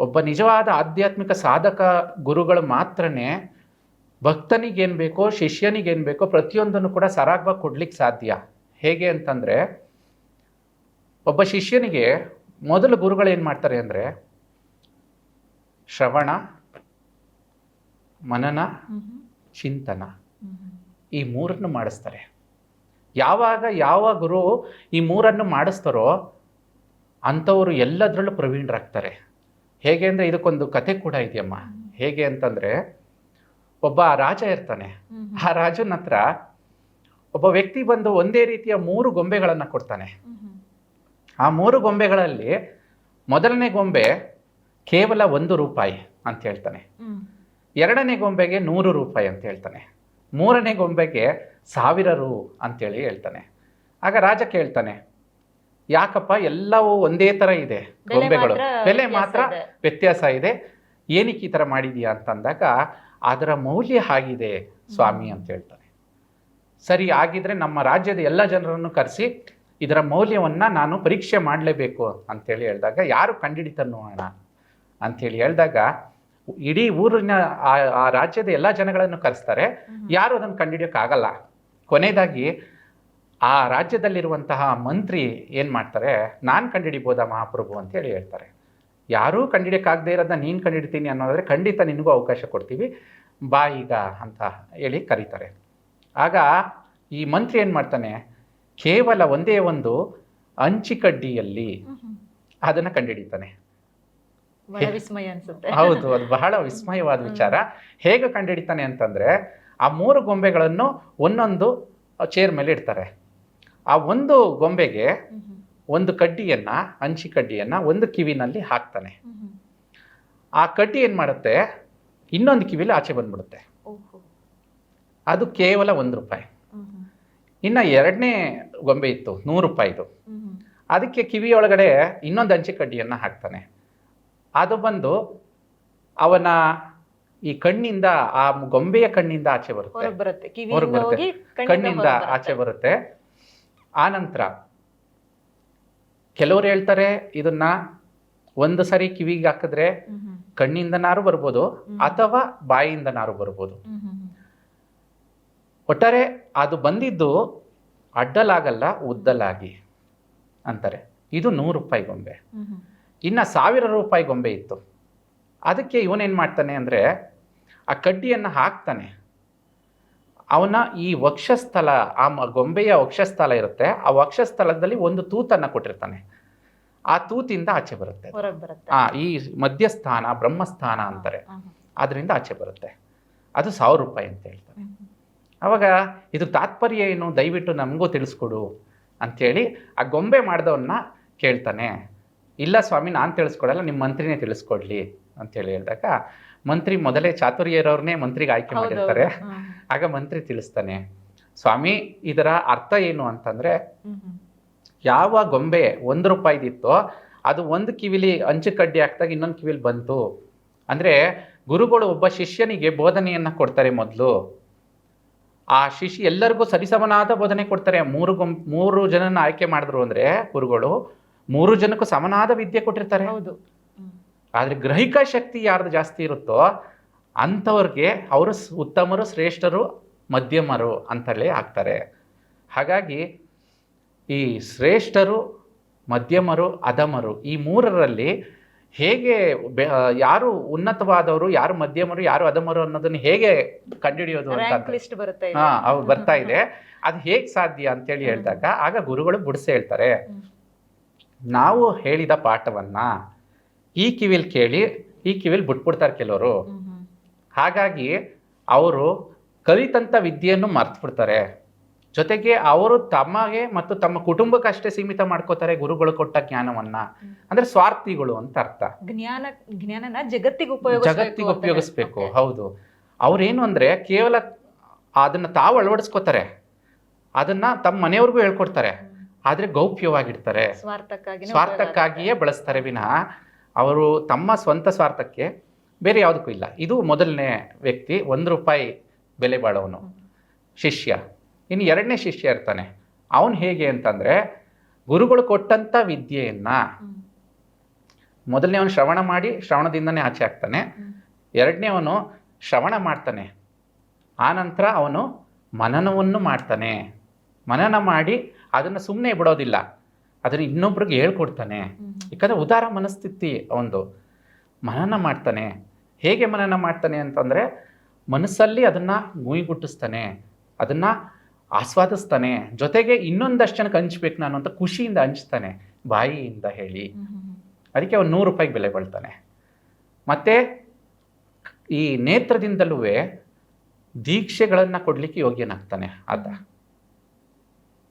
Speaker 1: ಒಬ್ಬ ನಿಜವಾದ ಆಧ್ಯಾತ್ಮಿಕ ಸಾಧಕ ಗುರುಗಳು ಮಾತ್ರನೇ ಭಕ್ತನಿಗೇನು ಬೇಕೋ ಶಿಷ್ಯನಿಗೇನು ಬೇಕೋ ಪ್ರತಿಯೊಂದನ್ನು ಕೂಡ ಸರಾಗವಾಗಿ ಕೊಡ್ಲಿಕ್ಕೆ ಸಾಧ್ಯ. ಹೇಗೆ ಅಂತಂದರೆ ಒಬ್ಬ ಶಿಷ್ಯನಿಗೆ ಮೊದಲು ಗುರುಗಳು ಏನು ಮಾಡ್ತಾರೆ ಅಂದರೆ ಶ್ರವಣ, ಮನನ. ಚಿಂತನ. ಈ ಮೂರನ್ನು ಮಾಡಿಸ್ತಾರೆ ಯಾವಾಗ ಯಾವ ಗುರು ಈ ಮೂರನ್ನು ಮಾಡಿಸ್ತಾರೋ ಅಂಥವರು ಎಲ್ಲದರಲ್ಲೂ ಪ್ರವೀಣರಾಗ್ತಾರೆ ಹೇಗೆ ಅಂದರೆ ಇದಕ್ಕೊಂದು ಕತೆ ಕೂಡ ಇದೆಯಮ್ಮ ಹೇಗೆ ಅಂತಂದರೆ ಒಬ್ಬ ರಾಜ ಇರ್ತಾನೆ. ಆ ರಾಜನ ಹತ್ರ ಒಬ್ಬ ವ್ಯಕ್ತಿ ಬಂದು ಒಂದೇ ರೀತಿಯ ಮೂರು ಗೊಂಬೆಗಳನ್ನು ಕೊಡ್ತಾನೆ. ಆ ಮೂರು ಗೊಂಬೆಗಳಲ್ಲಿ ಮೊದಲನೇ ಗೊಂಬೆ ಕೇವಲ ಒಂದು ರೂಪಾಯಿ ಅಂತ ಹೇಳ್ತಾನೆ. ಎರಡನೇ ಗೊಂಬೆಗೆ ನೂರು ರೂಪಾಯಿ ಅಂತ ಹೇಳ್ತಾನೆ. ಮೂರನೇ ಗೊಂಬೆಗೆ ಸಾವಿರ ರು ಅಂತೇಳಿ ಹೇಳ್ತಾನೆ. ಆಗ ರಾಜ ಕೇಳ್ತಾನೆ ಯಾಕಪ್ಪ ಎಲ್ಲವೂ ಒಂದೇ ಥರ ಇದೆ ಗೊಂಬೆಗಳು? ಬೆಲೆ ಮಾತ್ರ ವ್ಯತ್ಯಾಸ ಇದೆ. ಏನಕ್ಕೆ ಈ ಥರ ಮಾಡಿದೀಯಾ? ಅಂತಂದಾಗ ಅದರ ಮೌಲ್ಯ ಆಗಿದೆ ಸ್ವಾಮಿ ಅಂತ ಹೇಳ್ತಾನೆ. ಸರಿ ಆಗಿದ್ರೆ ನಮ್ಮ ರಾಜ್ಯದ ಎಲ್ಲ ಜನರನ್ನು ಕರೆಸಿ ಇದರ ಮೌಲ್ಯವನ್ನು ನಾನು ಪರೀಕ್ಷೆ ಮಾಡಲೇಬೇಕು ಅಂಥೇಳಿ ಹೇಳಿದಾಗ ಯಾರು ಕಂಡಿಡಿತಾರೆ ನೋಡೋಣ ಅಂಥೇಳಿ ಹೇಳಿದಾಗ ಇಡೀ ಊರಿನ ಆ ಆ ರಾಜ್ಯದ ಎಲ್ಲ ಜನಗಳನ್ನು ಕರೆಸ್ತಾರೆ ಯಾರು ಅದನ್ನು ಕಂಡಿಡಿಯೋಕ್ಕಾಗಲ್ಲ. ಕೊನೆಯದಾಗಿ ಆ ರಾಜ್ಯದಲ್ಲಿರುವಂತಹ ಮಂತ್ರಿ ಏನು ಮಾಡ್ತಾರೆ ನಾನು ಕಂಡಿಡಿಬೋದಾ ಮಹಾಪ್ರಭು ಅಂತೇಳಿ ಹೇಳ್ತಾರೆ. ಯಾರೂ ಕಂಡಿಡಿಯೋಕ್ಕಾಗದೇ ಇರೋದನ್ನ ನೀನು ಕಂಡಿಡ್ತೀನಿ ಅನ್ನೋದಾದರೆ ಖಂಡಿತ ನಿನಗೂ ಅವಕಾಶ ಕೊಡ್ತೀವಿ ಬಾ ಈಗ ಅಂತ ಹೇಳಿ ಕರೀತಾರೆ. ಆಗ ಈ ಮಂತ್ರಿ ಏನು ಮಾಡ್ತಾನೆ ಕೇವಲ ಒಂದೇ ಒಂದು ಅಂಚಿಕಡ್ಡಿಯಲ್ಲಿ. ಅದನ್ನು ಕಂಡುಹಿಡಿತಾನೆ
Speaker 2: ಬಹಳ ವಿಸ್ಮಯ ಅನ್ಸುತ್ತೆ
Speaker 1: ಹೌದು ಅದು ಬಹಳ ವಿಸ್ಮಯವಾದ ವಿಚಾರ ಹೇಗೆ ಕಂಡುಹಿಡಿತಾನೆ ಅಂತಂದ್ರೆ ಆ ಮೂರು ಗೊಂಬೆಗಳನ್ನು ಒಂದೊಂದು ಚೇರ್ ಮೇಲೆ ಇಡ್ತಾರೆ ಆ ಒಂದು ಗೊಂಬೆಗೆ. ಒಂದು ಕಡ್ಡಿಯನ್ನ ಅಂಚಿ ಕಡ್ಡಿಯನ್ನ ಒಂದು ಕಿವಿನಲ್ಲಿ ಹಾಕ್ತಾನೆ. ಆ ಕಡ್ಡಿ ಏನು ಮಾಡುತ್ತೆ ಇನ್ನೊಂದು ಕಿವಿಲಿ ಆಚೆ ಬಂದ್ಬಿಡುತ್ತೆ. ಅದು ಕೇವಲ ಒಂದು ರೂಪಾಯಿ. ಇನ್ನು ಎರಡನೇ ಗೊಂಬೆ ಇತ್ತು ನೂರು ರೂಪಾಯಿದು. ಅದಕ್ಕೆ ಕಿವಿಯೊಳಗಡೆ ಇನ್ನೊಂದು ಅಂಚೆ ಕಡ್ಡಿಯನ್ನು ಹಾಕ್ತಾನೆ ಅದು ಬಂದು ಅವನ ಈ ಕಣ್ಣಿಂದ ಆ ಗೊಂಬೆಯ ಕಣ್ಣಿಂದ ಆಚೆ ಬರುತ್ತೆ
Speaker 2: ಬರುತ್ತೆ
Speaker 1: ಕಣ್ಣಿಂದ ಆಚೆ ಬರುತ್ತೆ ಆ ನಂತರ ಕೆಲವರು ಹೇಳ್ತಾರೆ ಇದನ್ನ ಒಂದು ಸರಿ ಕಿವಿಗೆ ಹಾಕಿದ್ರೆ. ಕಣ್ಣಿಂದನಾರು ಬರ್ಬೋದು. ಅಥವಾ ಬಾಯಿಯಿಂದನಾರು ಬರ್ಬೋದು. ಒಟ್ಟಾರೆ ಅದು ಬಂದಿದ್ದು ಅಡ್ಡಲಾಗಲ್ಲ ಉದ್ದಲಾಗಿ ಅಂತಾರೆ. ಇದು ನೂರು ರೂಪಾಯಿ ಗೊಂಬೆ. ಇನ್ನು ಸಾವಿರ ರೂಪಾಯಿ ಗೊಂಬೆ ಇತ್ತು. ಅದಕ್ಕೆ ಇವನೇನು ಮಾಡ್ತಾನೆ ಅಂದರೆ ಆ ಕಡ್ಡಿಯನ್ನು ಹಾಕ್ತಾನೆ. ಅವನ ಈ ವಕ್ಷಸ್ಥಲ ಆ ಗೊಂಬೆಯ ವಕ್ಷಸ್ಥಲ ಇರುತ್ತೆ. ಆ ವಕ್ಷಸ್ಥಲದಲ್ಲಿ ಒಂದು ತೂತನ್ನು ಕೊಟ್ಟಿರ್ತಾನೆ. ಆ ತೂತಿಂದ ಆಚೆ ಬರುತ್ತೆ ಆ ಈ ಮಧ್ಯಸ್ಥಾನ ಬ್ರಹ್ಮಸ್ಥಾನ ಅಂತಾರೆ. ಅದರಿಂದ ಆಚೆ ಬರುತ್ತೆ. ಅದು ಸಾವಿರ ರೂಪಾಯಿ ಅಂತ ಹೇಳ್ತಾರೆ. ಅವಾಗ ಇದು ತಾತ್ಪರ್ಯ ಏನು? ದಯವಿಟ್ಟು ನಮಗೂ ತಿಳಿಸ್ಕೊಡು ಅಂಥೇಳಿ ಆ ಗೊಂಬೆ ಮಾಡಿದವನ್ನ ಕೇಳ್ತಾನೆ. ಇಲ್ಲ ಸ್ವಾಮಿ ನಾನು ತಿಳಿಸ್ಕೊಡಲ್ಲ ನಿಮ್ಮ ಮಂತ್ರಿನೇ ತಿಳಿಸ್ಕೊಡ್ಲಿ ಅಂತೇಳಿ ಹೇಳಿದಾಗ ಮಂತ್ರಿ ಮೊದಲೇ ಚಾತುರ್ಯ ಇರೋರ್ನೇ ಮಂತ್ರಿಗೆ ಆಯ್ಕೆ ಮಾಡಿರ್ತಾರೆ. ಆಗ ಮಂತ್ರಿ ತಿಳಿಸ್ತಾನೆ. ಸ್ವಾಮಿ ಇದರ ಅರ್ಥ ಏನು ಅಂತಂದ್ರೆ. ಯಾವ ಗೊಂಬೆ ಒಂದು ರೂಪಾಯಿದಿತ್ತೋ ಅದು ಒಂದು ಕಿವಿಲಿ ಅಂಚು ಕಡ್ಡಿ ಹಾಕ್ದಾಗ ಇನ್ನೊಂದು ಕಿವಿಲಿ ಬಂತು. ಅಂದರೆ ಗುರುಗಳು ಒಬ್ಬ ಶಿಷ್ಯನಿಗೆ ಬೋಧನೆಯನ್ನು ಕೊಡ್ತಾರೆ ಮೊದಲು. ಆ ಶಿಶಿ ಎಲ್ಲರಿಗೂ ಸರಿಸಮನಾದ ಬೋಧನೆ ಕೊಡ್ತಾರೆ. ಮೂರು ಗೊಂ ಮೂರು ಜನನ ಆಯ್ಕೆ ಮಾಡಿದ್ರು ಅಂದರೆ ಗುರುಗಳು ಮೂರು ಜನಕ್ಕೂ ಸಮನಾದ ವಿದ್ಯೆ ಕೊಟ್ಟಿರ್ತಾರೆ.
Speaker 2: ಹೌದು.
Speaker 1: ಆದರೆ ಗ್ರಹಿಕ ಶಕ್ತಿ ಯಾರ್ದು ಜಾಸ್ತಿ ಇರುತ್ತೋ ಅಂಥವ್ರಿಗೆ ಅವರು ಉತ್ತಮರು ಶ್ರೇಷ್ಠರು ಮಧ್ಯಮರು ಅಂತಲೇ ಆಗ್ತಾರೆ. ಹಾಗಾಗಿ ಈ ಶ್ರೇಷ್ಠರು ಮಧ್ಯಮರು ಅಧಮರು ಈ ಮೂರರಲ್ಲಿ ಹೇಗೆ ಬೆ- ಯಾರು ಉನ್ನತವಾದವರು ಯಾರು ಮಧ್ಯಮರು ಯಾರು ಅಧಮರು ಅನ್ನೋದನ್ನು ಹೇಗೆ ಕಂಡುಹಿಡಿಯೋದು ಅಂತ
Speaker 2: ಬರುತ್ತೆ.
Speaker 1: ಹಾ ಅವು ಬರ್ತಾ ಇದೆ. ಅದು ಹೇಗೆ ಸಾಧ್ಯ ಅಂತೇಳಿ ಹೇಳಿದಾಗ ಆಗ ಗುರುಗಳು ಬುಡಿಸಿ ಹೇಳ್ತಾರೆ ನಾವು ಹೇಳಿದ ಪಾಠವನ್ನ ಈ ಕಿವಿಲ್ ಕೇಳಿ ಈ ಕಿವಿಲ್ ಬಿಟ್ಬಿಡ್ತಾರೆ ಕೆಲವರು. ಹಾಗಾಗಿ ಅವರು ಕಲಿತಂಥ ವಿದ್ಯೆಯನ್ನು ಮರ್ತು ಬಿಡ್ತಾರೆ ಜೊತೆಗೆ ಅವರು ತಮಗೆ ಮತ್ತು ತಮ್ಮ ಕುಟುಂಬಕ್ಕಷ್ಟೇ ಸೀಮಿತ ಮಾಡ್ಕೋತಾರೆ ಗುರುಗಳು ಕೊಟ್ಟ ಜ್ಞಾನವನ್ನ. ಅಂದ್ರೆ ಸ್ವಾರ್ಥಿಗಳು ಅಂತ ಅರ್ಥ.
Speaker 2: ಜ್ಞಾನ ಜ್ಞಾನನ ಜಗತ್ತಿಗೆ ಉಪಯೋಗ
Speaker 1: ಜಗತ್ತಿಗೆ ಉಪಯೋಗಿಸ್ಬೇಕು ಹೌದು. ಅವ್ರೇನು ಅಂದ್ರೆ ಕೇವಲ ಅದನ್ನ ತಾವು ಅಳವಡಿಸ್ಕೋತಾರೆ. ಅದನ್ನ ತಮ್ಮ ಮನೆಯವ್ರಿಗೂ ಹೇಳ್ಕೊಡ್ತಾರೆ. ಆದ್ರೆ ಗೌಪ್ಯವಾಗಿಡ್ತಾರೆ.
Speaker 2: ಸ್ವಾರ್ಥಕ್ಕಾಗಿ
Speaker 1: ಸ್ವಾರ್ಥಕ್ಕಾಗಿಯೇ ಬಳಸ್ತಾರೆ ವಿನಃ ಅವರು ತಮ್ಮ ಸ್ವಂತ ಸ್ವಾರ್ಥಕ್ಕೆ ಬೇರೆ ಯಾವುದಕ್ಕೂ ಇಲ್ಲ. ಇದು ಮೊದಲನೇ ವ್ಯಕ್ತಿ ಒಂದು ರೂಪಾಯಿ ಬೆಲೆ ಬಾಳವನು ಶಿಷ್ಯ. ಇನ್ನು ಎರಡನೇ ಶಿಷ್ಯ ಇರ್ತಾನೆ. ಅವನು ಹೇಗೆ ಅಂತಂದ್ರೆ ಗುರುಗಳು ಕೊಟ್ಟಂತ ವಿದ್ಯೆಯನ್ನ ಮೊದಲನೇ ಅವನು ಶ್ರವಣ ಮಾಡಿ ಶ್ರವಣದಿಂದನೇ ಆಚೆ ಆಗ್ತಾನೆ. ಎರಡನೇ ಅವನು ಶ್ರವಣ ಮಾಡ್ತಾನೆ. ಆನಂತರ ಅವನು ಮನನವನ್ನು ಮಾಡ್ತಾನೆ. ಮನನ ಮಾಡಿ ಅದನ್ನು ಸುಮ್ಮನೆ ಬಿಡೋದಿಲ್ಲ. ಅದನ್ನು ಇನ್ನೊಬ್ರಿಗೆ ಹೇಳ್ಕೊಡ್ತಾನೆ. ಯಾಕಂದರೆ ಉದಾರ ಮನಸ್ಥಿತಿ ಅವನದು ಮನನ ಮಾಡ್ತಾನೆ. ಹೇಗೆ ಮನನ ಮಾಡ್ತಾನೆ ಅಂತಂದರೆ ಮನಸ್ಸಲ್ಲಿ ಅದನ್ನು ಗುಯಿಗುಟ್ಟಿಸ್ತಾನೆ ಅದನ್ನು ಆಸ್ವಾದಿಸ್ತಾನೆ. ಜೊತೆಗೆ ಇನ್ನೊಂದಷ್ಟು ಜನಕ್ಕೆ ಹಂಚ್ಬೇಕು ನಾನು ಅಂತ ಖುಷಿಯಿಂದ ಹಂಚ್ತಾನೆ ಬಾಯಿಯಿಂದ ಹೇಳಿ. ಅದಕ್ಕೆ ಅವನು ನೂರು ರೂಪಾಯಿಗೆ ಬೆಲೆ ಬಾಳ್ತಾನೆ. ಮತ್ತೆ ಈ ನೇತ್ರದಿಂದಲೂ ದೀಕ್ಷೆಗಳನ್ನು ಕೊಡಲಿಕ್ಕೆ ಯೋಗ್ಯನಾಗ್ತಾನೆ ಆತ.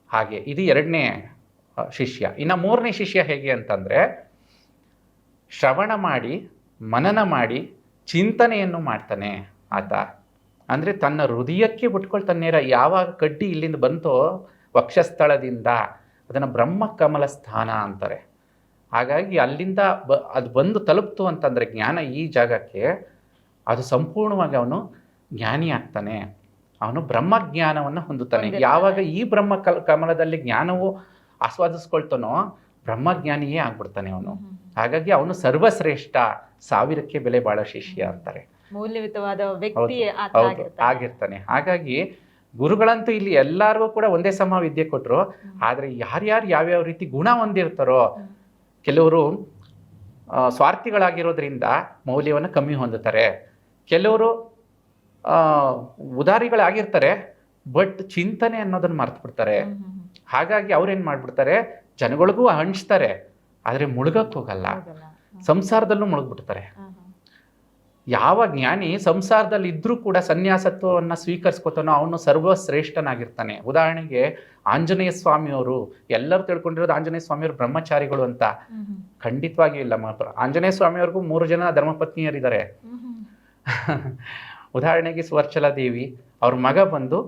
Speaker 1: ಹಾಗೆ ಇದು ಎರಡನೇ ಶಿಷ್ಯ. ಇನ್ನು ಮೂರನೇ ಶಿಷ್ಯ ಹೇಗೆ ಅಂತಂದರೆ ಶ್ರವಣ ಮಾಡಿ ಮನನ ಮಾಡಿ ಚಿಂತನೆಯನ್ನು ಮಾಡ್ತಾನೆ ಆತ. ಅಂದರೆ ತನ್ನ ಹೃದಯಕ್ಕೆ ಬಿಟ್ಕೊಳ್ತಾನೆ ನೇರ ಯಾವಾಗ ಕಡ್ಡಿ ಇಲ್ಲಿಂದ ಬಂತೋ ವಕ್ಷಸ್ಥಳದಿಂದ ಅದನ್ನು ಬ್ರಹ್ಮಕಮಲ ಸ್ಥಾನ ಅಂತಾರೆ. ಹಾಗಾಗಿ ಅಲ್ಲಿಂದ ಬ ಅದು ಬಂದು ತಲುಪ್ತು ಅಂತಂದರೆ ಜ್ಞಾನ ಈ ಜಾಗಕ್ಕೆ ಅದು ಸಂಪೂರ್ಣವಾಗಿ ಅವನು ಜ್ಞಾನಿ ಆಗ್ತಾನೆ. ಅವನು ಬ್ರಹ್ಮಜ್ಞಾನವನ್ನು ಹೊಂದುತ್ತಾನೆ. ಯಾವಾಗ ಈ ಬ್ರಹ್ಮ ಕಲ್ ಕಮಲದಲ್ಲಿ ಜ್ಞಾನವು ಆಸ್ವಾದಿಸ್ಕೊಳ್ತಾನೋ ಬ್ರಹ್ಮಜ್ಞಾನಿಯೇ ಆಗ್ಬಿಡ್ತಾನೆ ಅವನು. ಹಾಗಾಗಿ ಅವನು ಸರ್ವಶ್ರೇಷ್ಠ ಸಾವಿರಕ್ಕೆ ಬೆಲೆ ಬಾಳ ಶಿಷ್ಯ ಅಂತಾರೆ.
Speaker 2: ಮೌಲ್ಯಯುತವಾದ ವ್ಯಕ್ತಿ
Speaker 1: ಹೌದು
Speaker 2: ಆಗಿರ್ತಾನೆ.
Speaker 1: ಹಾಗಾಗಿ ಗುರುಗಳಂತೂ ಇಲ್ಲಿ ಎಲ್ಲರಿಗೂ ಕೂಡ ಒಂದೇ ಸಮ ವಿದ್ಯೆ ಕೊಟ್ಟರು ಆದರೆ ಯಾರ್ಯಾರು ಯಾವ್ಯಾವ ರೀತಿ ಗುಣ ಹೊಂದಿರ್ತಾರೋ. ಕೆಲವರು ಸ್ವಾರ್ಥಿಗಳಾಗಿರೋದ್ರಿಂದ ಮೌಲ್ಯವನ್ನು ಕಮ್ಮಿ ಹೊಂದುತ್ತಾರೆ ಕೆಲವರು ಆ, ಉದಾರಿಗಳಾಗಿರ್ತಾರೆ ಬಟ್ ಚಿಂತನೆ ಅನ್ನೋದನ್ನ ಮರ್ತು ಬಿಡ್ತಾರೆ. ಹಾಗಾಗಿ ಅವ್ರೇನು ಮಾಡ್ಬಿಡ್ತಾರೆ ಜನಗಳಿಗೂ ಹಂಚ್ತಾರೆ ಆದರೆ ಮುಳುಗಕ್ಕೆ ಹೋಗಲ್ಲ. ಸಂಸಾರದಲ್ಲೂ ಮುಳುಗ್ಬಿಡ್ತಾರೆ. ಯಾವ ಜ್ಞಾನಿ ಸಂಸಾರದಲ್ಲಿ ಇದ್ರೂ ಕೂಡ ಸನ್ಯಾಸತ್ವವನ್ನು ಸ್ವೀಕರಿಸ್ಕೋತಾನೋ ಅವನು ಸರ್ವಶ್ರೇಷ್ಠನಾಗಿರ್ತಾನೆ ಉದಾಹರಣೆಗೆ ಆಂಜನೇಯ ಸ್ವಾಮಿಯವರು ಎಲ್ಲರೂ ತಿಳ್ಕೊಂಡಿರೋದು ಆಂಜನೇಯ ಸ್ವಾಮಿಯವರು ಬ್ರಹ್ಮಚಾರಿಗಳು ಅಂತ. ಖಂಡಿತವಾಗಿಯೂ ಇಲ್ಲ ಮಾತ್ರ ಆಂಜನೇಯ ಸ್ವಾಮಿಯವ್ರಿಗೂ ಮೂರು ಜನ ಧರ್ಮಪತ್ನಿಯರಿದ್ದಾರೆ. ಉದಾಹರಣೆಗೆ ಸುವರ್ಚಲ ದೇವಿ ಅವ್ರ ಮಗ ಬಂದು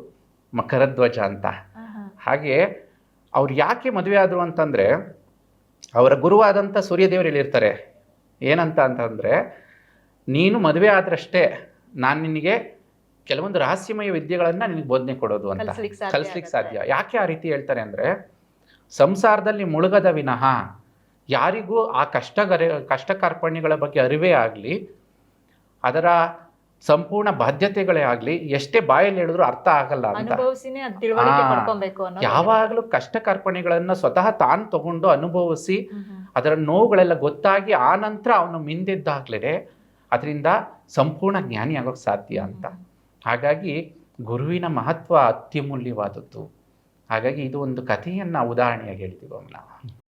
Speaker 1: ಮಕರಧ್ವಜ ಅಂತ. ಹಾಗೆ ಅವ್ರು ಯಾಕೆ ಮದುವೆ ಆದರು ಅಂತಂದರೆ ಅವರ ಗುರುವಾದಂಥ ಸೂರ್ಯದೇವರು ಹೇಳಿರ್ತಾರೆ ಏನಂತ ಅಂತಂದರೆ ನೀನು ಮದುವೆ ಆದ್ರಷ್ಟೇ ನಾನು ನಿನಗೆ ಕೆಲವೊಂದು ರಹಸ್ಯಮಯ ವಿದ್ಯೆಗಳನ್ನು ನಿನಗೆ ಬೋಧನೆ ಕೊಡೋದು ಅಂತ
Speaker 2: ಕಲಿಸ್ಲಿಕ್ಕೆ ಸಾಧ್ಯ
Speaker 1: ಕಲಿಸ್ಲಿಕ್ಕೆ
Speaker 2: ಆಗತ್ತೆ.
Speaker 1: ಸಾಧ್ಯ ಯಾಕೆ ಆ ರೀತಿ ಹೇಳ್ತಾರೆ ಅಂದರೆ ಸಂಸಾರದಲ್ಲಿ ಮುಳುಗದ ವಿನಃ ಯಾರಿಗೂ ಆ ಕಷ್ಟಗರ ಕಷ್ಟ ಕಾರ್ಪಣ್ಯಗಳ ಬಗ್ಗೆ ಅರಿವೇ ಆಗಲಿ ಅದರ ಸಂಪೂರ್ಣ ಬಾಧ್ಯತೆಗಳೇ ಆಗಲಿ ಎಷ್ಟೇ ಬಾಯಲ್ಲಿ ಹೇಳಿದ್ರು ಅರ್ಥ ಆಗಲ್ಲ ಅಂತ
Speaker 2: ಅನುಭವಿಸಿನೇ ಅದ್ ತಿಳುವಳಿಕೆ
Speaker 1: ಆ,
Speaker 2: ಪಡ್ಕೊಬೇಕು ಅನ್ನೋದು
Speaker 1: ಯಾವಾಗಲೂ ಕಷ್ಟ ಕಾರ್ಪಣ್ಯಗಳನ್ನು ಸ್ವತಃ ತಾನು ತಗೊಂಡು ಅನುಭವಿಸಿ. ಅದರ ನೋವುಗಳೆಲ್ಲ ಗೊತ್ತಾಗಿ ಆ ನಂತರ ಅವನು ಮಿಂದೆದ್ದಾಗಲೇ ಅದರಿಂದ ಸಂಪೂರ್ಣ ಜ್ಞಾನಿ ಆಗೋಕ್ಕೆ ಸಾಧ್ಯ ಅಂತ. ಹಾಗಾಗಿ ಗುರುವಿನ ಮಹತ್ವ ಅತ್ಯಮೂಲ್ಯವಾದದ್ದು. ಹಾಗಾಗಿ ಇದು ಒಂದು ಕಥೆಯನ್ನು ಉದಾಹರಣೆಯಾಗಿ ಹೇಳ್ತೀವಿ ನಾವು